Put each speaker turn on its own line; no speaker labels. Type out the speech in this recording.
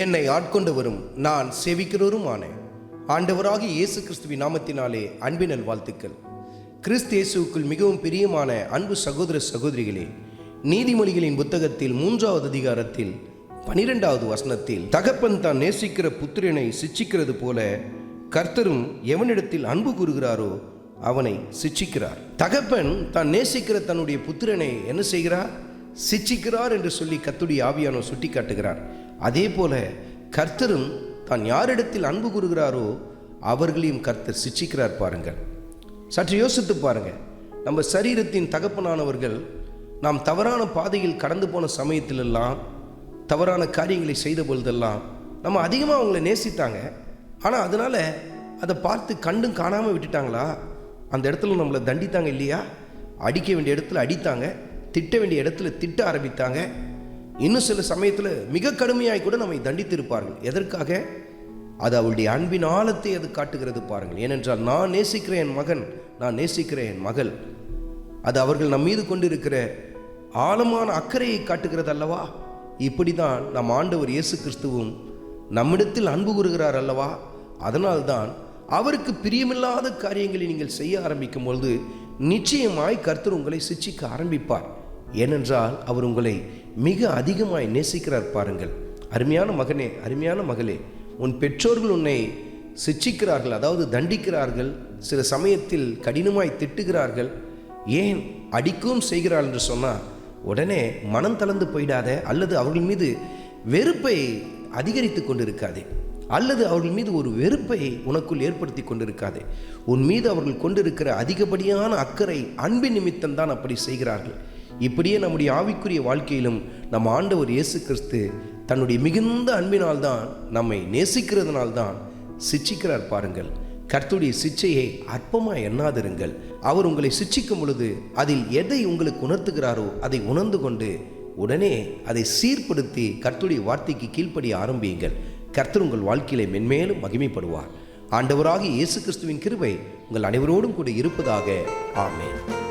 என்னை ஆட்கொண்டவரும் நான் சேவிக்கிறவருமான ஆண்டவராக இயேசு கிறிஸ்துவின் நாமத்தினாலே அன்பினல் வாழ்த்துக்கள் கிறிஸ்து இயேசுவுக்குள் மிகவும் பிரியமான அன்பு சகோதர சகோதரிகளே நீதிமொழிகளின் புத்தகத்தில் மூன்றாவது அதிகாரத்தில் பனிரெண்டாவது வசனத்தில் தகப்பன் தான் நேசிக்கிற புத்திரனை சிச்சிக்கிறது போல கர்த்தரும் எவனிடத்தில் அன்பு கூறுகிறாரோ அவனை சிச்சிக்கிறார். தகப்பன் தான் நேசிக்கிற தன்னுடைய புத்திரனை என்ன செய்கிறார்? சிச்சிக்கிறார் என்று சொல்லி கத்துடைய ஆவியானோ சுட்டி காட்டுகிறார் அதே போல கர்த்தரும் தான் யாரிடத்தில் அன்பு கூறுகிறாரோ அவர்களையும் கர்த்தர் சிச்சிக்கிறார் பாருங்கள். சற்று யோசித்து பாருங்கள் நம்ம சரீரத்தின் தகப்பனானவர்கள் நாம் தவறான பாதையில் கடந்து போன சமயத்திலெல்லாம் தவறான காரியங்களை செய்த பொழுதெல்லாம் நம்ம அதிகமாக அவங்கள நேசித்தாங்க. ஆனால் அதனால் அதை பார்த்து கண்டும் காணாமல் விட்டுட்டாங்களா? அந்த இடத்துல நம்மளை தண்டித்தாங்க இல்லையா? அடிக்க வேண்டிய இடத்துல அடித்தாங்க திட்ட வேண்டிய இடத்துல திட்ட ஆரம்பித்தாங்க. இன்னும் சில சமயத்தில் மிக கடுமையாய் கூட நம்மை தண்டித்திருப்பார்கள். எதற்காக? அது அவளுடைய அன்பின் ஆழத்தை அது காட்டுகிறது பாருங்கள். ஏனென்றால் நான் நேசிக்கிற என் மகன் நான் நேசிக்கிற என் மகள். அது அவர்கள் நம் மீது கொண்டிருக்கிற ஆழமான அக்கறையை காட்டுகிறது அல்லவா? இப்படி தான் நம் ஆண்டவர் இயேசு கிறிஸ்துவும் நம்மிடத்தில் அன்பு கூறுகிறார் அல்லவா? அதனால்தான் அவருக்கு பிரியமில்லாத காரியங்களை நீங்கள் செய்ய ஆரம்பிக்கும் பொழுது நிச்சயமாய் கர்த்தர் உங்களை சிச்சிக்க ஆரம்பிப்பார். ஏனென்றால் அவர் உங்களை மிக அதிகமாய் நேசிக்கிறார் பாருங்கள். அருமையான மகனே அருமையான மகளே உன் பெற்றோர்கள் உன்னை சிச்சிக்கிறார்கள் அதாவது தண்டிக்கிறார்கள் சில சமயத்தில் கடினமாய் திட்டுகிறார்கள். ஏன் அடிக்கவும் செய்கிறாள் என்று சொன்னால் உடனே மனம் தளர்ந்து போயிடாத அல்லது அவர்கள் மீது வெறுப்பை அதிகரித்து கொண்டிருக்காதே. அல்லது அவர்கள் மீது ஒரு வெறுப்பை உனக்குள் ஏற்படுத்தி கொண்டிருக்காதே. உன் மீது அவர்கள் கொண்டிருக்கிற அதிகப்படியான அக்கறை அன்பின் நிமித்தம் தான் அப்படி செய்கிறார்கள். இப்படியே நம்முடைய ஆவிக்குரிய வாழ்க்கையிலும் நம் ஆண்டவர் இயேசு கிறிஸ்து தன்னுடைய மிகுந்த அன்பினால்தான் நம்மை நேசிக்கிறதுனால்தான் சிச்சிக்கிறார் பாருங்கள். கர்த்துடைய சிச்சையை அற்பமாக எண்ணாதிருங்கள். அவர் உங்களை சிச்சிக்கும் பொழுது அதில் எதை உங்களுக்கு உணர்த்துகிறாரோ அதை உணர்ந்து கொண்டு உடனே அதை சீர்படுத்தி கர்த்துடைய வார்த்தைக்கு கீழ்ப்படிய ஆரம்பியுங்கள். கர்த்தர் உங்கள் வாழ்க்கையில மென்மேலும் மகிமைப்படுவார். ஆண்டவராகிய இயேசு கிறிஸ்துவின் கிருபை உங்கள் அனைவரோடும் கூட இருப்பதாக. ஆமேன்.